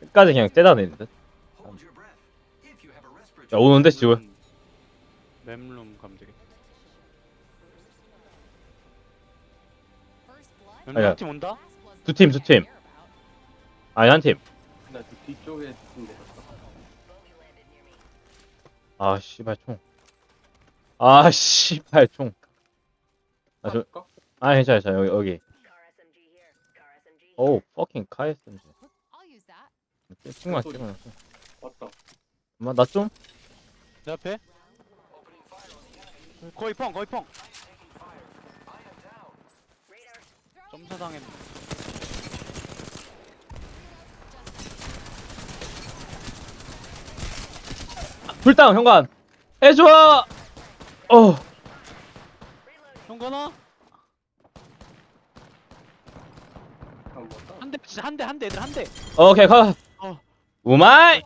끝까지 그냥 째다내는 듯. 야 오는데 지금 맵룸 가면 되겠다. 아야. 맵룸 팀 온다? 두 팀, 두 팀. 아니 한 팀. 나그 뒤쪽에 있는. 아 씨발 총. 아 씨발 총. 아 저, 할까? 아 괜찮아 괜찮아 여기 여기. 오 퍼킹 카 SMG. 친구만 찍어놨어. 왔다. 엄마 나 좀? 내 앞에? 거의 펑, 거의 펑. 점사 당했네. 불당 현관. 해줘. 어. 형건아? 안 왔다. 한 대, 진짜 한 대, 한 대, 애들 한 대. 오케이 가. 어. 우마이.